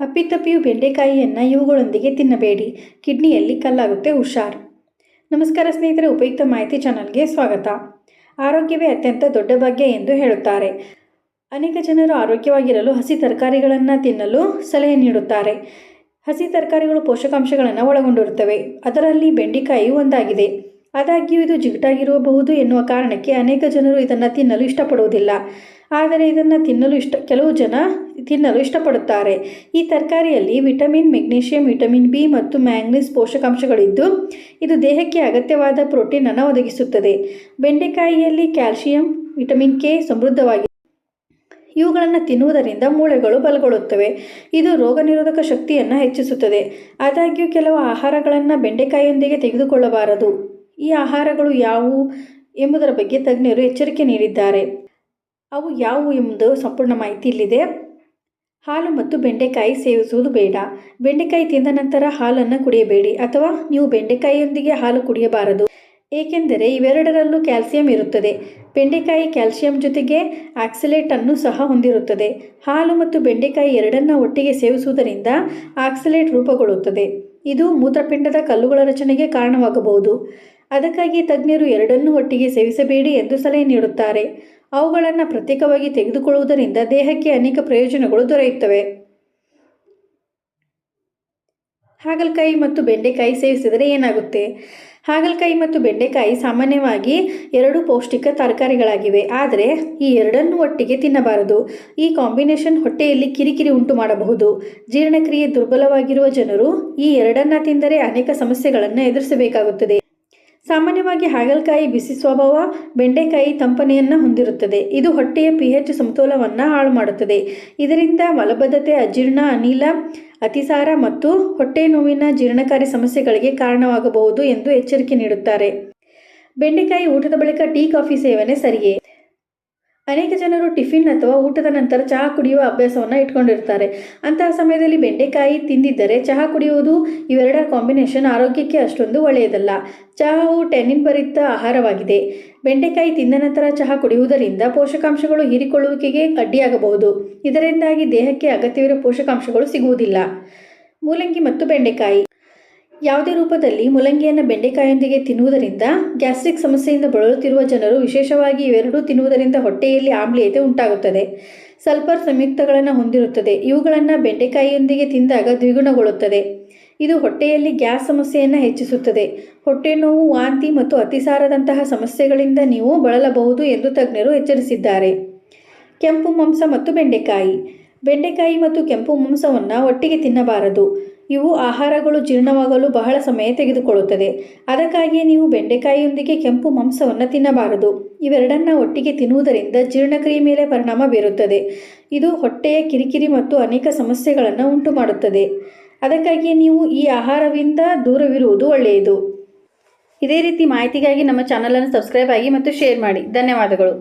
ಅಪ್ಪಿತಪ್ಪಿಯು ಬೆಂಡೆಕಾಯಿಯನ್ನು ಇವುಗಳೊಂದಿಗೆ ತಿನ್ನಬೇಡಿ. ಕಿಡ್ನಿಯಲ್ಲಿ ಕಲ್ಲಾಗುತ್ತೆ ಹುಷಾರ್. ನಮಸ್ಕಾರ ಸ್ನೇಹಿತರೆ, ಉಪಯುಕ್ತ ಮಾಹಿತಿ ಚಾನಲ್ಗೆ ಸ್ವಾಗತ. ಆರೋಗ್ಯವೇ ಅತ್ಯಂತ ದೊಡ್ಡ ಭಾಗ್ಯ ಎಂದು ಹೇಳುತ್ತಾರೆ. ಅನೇಕ ಜನರು ಆರೋಗ್ಯವಾಗಿರಲು ಹಸಿ ತರಕಾರಿಗಳನ್ನು ತಿನ್ನಲು ಸಲಹೆ ನೀಡುತ್ತಾರೆ. ಹಸಿ ತರಕಾರಿಗಳು ಪೋಷಕಾಂಶಗಳನ್ನು ಒಳಗೊಂಡಿರುತ್ತವೆ. ಅದರಲ್ಲಿ ಬೆಂಡೆಕಾಯಿಯು ಒಂದಾಗಿದೆ. ಆದಾಗ್ಯೂ ಇದು ಜಿಗುಟಾಗಿರಬಹುದು ಎನ್ನುವ ಕಾರಣಕ್ಕೆ ಅನೇಕ ಜನರು ಇದನ್ನು ತಿನ್ನಲು ಇಷ್ಟಪಡುವುದಿಲ್ಲ. ಆದರೆ ಇದನ್ನು ತಿನ್ನಲು ಇಷ್ಟ, ಕೆಲವು ಜನ ತಿನ್ನಲು ಇಷ್ಟಪಡುತ್ತಾರೆ. ಈ ತರಕಾರಿಯಲ್ಲಿ ವಿಟಮಿನ್, ಮೆಗ್ನೀಷಿಯಂ, ವಿಟಮಿನ್ ಬಿ ಮತ್ತು ಮ್ಯಾಂಗ್ನೀಸ್ ಪೋಷಕಾಂಶಗಳಿದ್ದು, ಇದು ದೇಹಕ್ಕೆ ಅಗತ್ಯವಾದ ಪ್ರೋಟೀನನ್ನು ಒದಗಿಸುತ್ತದೆ. ಬೆಂಡೆಕಾಯಿಯಲ್ಲಿ ಕ್ಯಾಲ್ಸಿಯಂ ವಿಟಮಿನ್ ಕೆ ಸಮೃದ್ಧವಾಗಿದೆ ಇವುಗಳನ್ನು ತಿನ್ನುವುದರಿಂದ ಮೂಳೆಗಳು ಬಲಗೊಳ್ಳುತ್ತವೆ. ಇದು ರೋಗ ನಿರೋಧಕ ಶಕ್ತಿಯನ್ನು ಹೆಚ್ಚಿಸುತ್ತದೆ. ಆದಾಗ್ಯೂ, ಕೆಲವು ಆಹಾರಗಳನ್ನು ಬೆಂಡೆಕಾಯಿಯೊಂದಿಗೆ ತೆಗೆದುಕೊಳ್ಳಬಾರದು. ಈ ಆಹಾರಗಳು ಯಾವುವು ಎಂಬುದರ ಬಗ್ಗೆ ತಜ್ಞರು ಎಚ್ಚರಿಕೆ ನೀಡಿದ್ದಾರೆ. ಅವು ಯಾವುವು ಎಂಬುದು ಸಂಪೂರ್ಣ ಮಾಹಿತಿ ಇಲ್ಲಿದೆ. ಹಾಲು ಮತ್ತು ಬೆಂಡೆಕಾಯಿ ಸೇವಿಸುವುದು ಬೇಡ. ಬೆಂಡೆಕಾಯಿ ತಿಂದ ನಂತರ ಹಾಲನ್ನು ಕುಡಿಯಬೇಡಿ ಅಥವಾ ನೀವು ಬೆಂಡೆಕಾಯಿಯೊಂದಿಗೆ ಹಾಲು ಕುಡಿಯಬಾರದು. ಏಕೆಂದರೆ ಇವೆರಡರಲ್ಲೂ ಕ್ಯಾಲ್ಸಿಯಂ ಇರುತ್ತದೆ. ಬೆಂಡೆಕಾಯಿ ಕ್ಯಾಲ್ಸಿಯಂ ಜೊತೆಗೆ ಆಕ್ಸಲೇಟ್ ಅನ್ನು ಸಹ ಹೊಂದಿರುತ್ತದೆ. ಹಾಲು ಮತ್ತು ಬೆಂಡೆಕಾಯಿ ಎರಡನ್ನ ಒಟ್ಟಿಗೆ ಸೇವಿಸುವುದರಿಂದ ಆಕ್ಸಲೇಟ್ ರೂಪುಗೊಳ್ಳುತ್ತದೆ. ಇದು ಮೂತ್ರಪಿಂಡದ ಕಲ್ಲುಗಳ ರಚನೆಗೆ ಕಾರಣವಾಗಬಹುದು. ಅದಕ್ಕಾಗಿ ತಜ್ಞರು ಎರಡನ್ನೂ ಒಟ್ಟಿಗೆ ಸೇವಿಸಬೇಡಿ ಎಂದು ಸಲಹೆ ನೀಡುತ್ತಾರೆ. ಅವುಗಳನ್ನು ಪ್ರತ್ಯೇಕವಾಗಿ ತೆಗೆದುಕೊಳ್ಳುವುದರಿಂದ ದೇಹಕ್ಕೆ ಅನೇಕ ಪ್ರಯೋಜನಗಳು ದೊರೆಯುತ್ತವೆ. ಹಾಗಲಕಾಯಿ ಮತ್ತು ಬೆಂಡೆಕಾಯಿ ಸೇವಿಸಿದರೆ ಏನಾಗುತ್ತೆ? ಹಾಗಲಕಾಯಿ ಮತ್ತು ಬೆಂಡೆಕಾಯಿ ಸಾಮಾನ್ಯವಾಗಿ ಎರಡು ಪೌಷ್ಟಿಕ ತರಕಾರಿಗಳಾಗಿವೆ. ಆದರೆ ಈ ಎರಡನ್ನೂ ಒಟ್ಟಿಗೆ ತಿನ್ನಬಾರದು. ಈ ಕಾಂಬಿನೇಷನ್ ಹೊಟ್ಟೆಯಲ್ಲಿ ಕಿರಿಕಿರಿ ಉಂಟು ಮಾಡಬಹುದು. ಜೀರ್ಣಕ್ರಿಯೆ ದುರ್ಬಲವಾಗಿರುವ ಜನರು ಈ ಎರಡನ್ನ ತಿಂದರೆ ಅನೇಕ ಸಮಸ್ಯೆಗಳನ್ನು ಎದುರಿಸಬೇಕಾಗುತ್ತದೆ. ಸಾಮಾನ್ಯವಾಗಿ ಹಾಗಲಕಾಯಿ ಬಿಸಿ ಸ್ವಭಾವ, ಬೆಂಡೆಕಾಯಿ ತಂಪನೆಯನ್ನು ಹೊಂದಿರುತ್ತದೆ. ಇದು ಹೊಟ್ಟೆಯ ಪಿ ಎಚ್ ಸಮತೋಲವನ್ನು ಹಾಳು ಮಾಡುತ್ತದೆ ಇದರಿಂದ ಮಲಬದ್ಧತೆ, ಅಜೀರ್ಣ, ಅನಿಲ, ಅತಿಸಾರ ಮತ್ತು ಹೊಟ್ಟೆ ನೋವಿನ ಜೀರ್ಣಕಾರಿ ಸಮಸ್ಯೆಗಳಿಗೆ ಕಾರಣವಾಗಬಹುದು ಎಂದು ಎಚ್ಚರಿಕೆ ನೀಡುತ್ತಾರೆ. ಬೆಂಡೆಕಾಯಿ ಊಟದ ಬಳಿಕ ಟೀ, ಕಾಫಿ ಸೇವನೆ ಸರಿಯೇ? ಅನೇಕ ಜನರು ಟಿಫಿನ್ ಅಥವಾ ಊಟದ ನಂತರ ಚಹಾ ಕುಡಿಯುವ ಅಭ್ಯಾಸವನ್ನು ಇಟ್ಕೊಂಡಿರ್ತಾರೆ. ಅಂತಹ ಸಮಯದಲ್ಲಿ ಬೆಂಡೆಕಾಯಿ ತಿಂದಿದ್ದರೆ ಚಹಾ ಕುಡಿಯುವುದು ಇವೆರಡರ ಕಾಂಬಿನೇಷನ್ ಆರೋಗ್ಯಕ್ಕೆ ಅಷ್ಟೊಂದು ಒಳ್ಳೆಯದಲ್ಲ. ಚಹಾವು ಟೆನಿನ್ ಭರಿತ ಆಹಾರವಾಗಿದೆ. ಬೆಂಡೆಕಾಯಿ ತಿಂದ ನಂತರ ಚಹಾ ಕುಡಿಯುವುದರಿಂದ ಪೋಷಕಾಂಶಗಳು ಹೀರಿಕೊಳ್ಳುವಿಕೆಗೆ ಅಡ್ಡಿಯಾಗಬಹುದು. ಇದರಿಂದಾಗಿ ದೇಹಕ್ಕೆ ಅಗತ್ಯವಿರುವ ಪೋಷಕಾಂಶಗಳು ಸಿಗುವುದಿಲ್ಲ. ಮೂಲಂಗಿ ಮತ್ತು ಬೆಂಡೆಕಾಯಿ. ಯಾವುದೇ ರೂಪದಲ್ಲಿ ಮೂಲಂಗಿಯನ್ನು ಬೆಂಡೆಕಾಯಿಯೊಂದಿಗೆ ತಿನ್ನುವುದರಿಂದ ಗ್ಯಾಸ್ಟ್ರಿಕ್ ಸಮಸ್ಯೆಯಿಂದ ಬಳಲುತ್ತಿರುವ ಜನರು ವಿಶೇಷವಾಗಿ ಇವೆರಡೂ ತಿನ್ನುವುದರಿಂದ ಹೊಟ್ಟೆಯಲ್ಲಿ ಆಮ್ಲೀಯತೆ ಉಂಟಾಗುತ್ತದೆ. ಸಲ್ಫರ್ ಸಂಯುಕ್ತಗಳನ್ನು ಹೊಂದಿರುತ್ತದೆ. ಇವುಗಳನ್ನು ಬೆಂಡೆಕಾಯಿಯೊಂದಿಗೆ ತಿಂದಾಗ ದ್ವಿಗುಣಗೊಳ್ಳುತ್ತದೆ. ಇದು ಹೊಟ್ಟೆಯಲ್ಲಿ ಗ್ಯಾಸ್ ಸಮಸ್ಯೆಯನ್ನು ಹೆಚ್ಚಿಸುತ್ತದೆ. ಹೊಟ್ಟೆ ನೋವು, ವಾಂತಿ ಮತ್ತು ಅತಿಸಾರದಂತಹ ಸಮಸ್ಯೆಗಳಿಂದ ನೀವು ಬಳಲಬಹುದು ಎಂದು ತಜ್ಞರು ಎಚ್ಚರಿಸಿದ್ದಾರೆ. ಕೆಂಪು ಮಾಂಸ ಮತ್ತು ಬೆಂಡೆಕಾಯಿ. ಬೆಂಡೆಕಾಯಿ ಮತ್ತು ಕೆಂಪು ಮಾಂಸವನ್ನು ಒಟ್ಟಿಗೆ ತಿನ್ನಬಾರದು. ಇವು ಆಹಾರಗಳು ಜೀರ್ಣವಾಗಲು ಬಹಳ ಸಮಯ ತೆಗೆದುಕೊಳ್ಳುತ್ತದೆ. ಅದಕ್ಕಾಗಿಯೇ ನೀವು ಬೆಂಡೆಕಾಯಿಯೊಂದಿಗೆ ಕೆಂಪು ಮಾಂಸವನ್ನು ತಿನ್ನಬಾರದು. ಇವೆರಡನ್ನ ಒಟ್ಟಿಗೆ ತಿನ್ನುವುದರಿಂದ ಜೀರ್ಣಕ್ರಿಯೆ ಮೇಲೆ ಪರಿಣಾಮ ಬೀರುತ್ತದೆ. ಇದು ಹೊಟ್ಟೆಯ ಕಿರಿಕಿರಿ ಮತ್ತು ಅನೇಕ ಸಮಸ್ಯೆಗಳನ್ನು ಉಂಟು ಮಾಡುತ್ತದೆ ಅದಕ್ಕಾಗಿಯೇ ನೀವು ಈ ಆಹಾರದಿಂದ ದೂರವಿರುವುದು ಒಳ್ಳೆಯದು. ಇದೇ ರೀತಿ ಮಾಹಿತಿಗಾಗಿ ನಮ್ಮ ಚಾನಲನ್ನು ಸಬ್ಸ್ಕ್ರೈಬ್ ಆಗಿ ಮತ್ತು ಶೇರ್ ಮಾಡಿ. ಧನ್ಯವಾದಗಳು.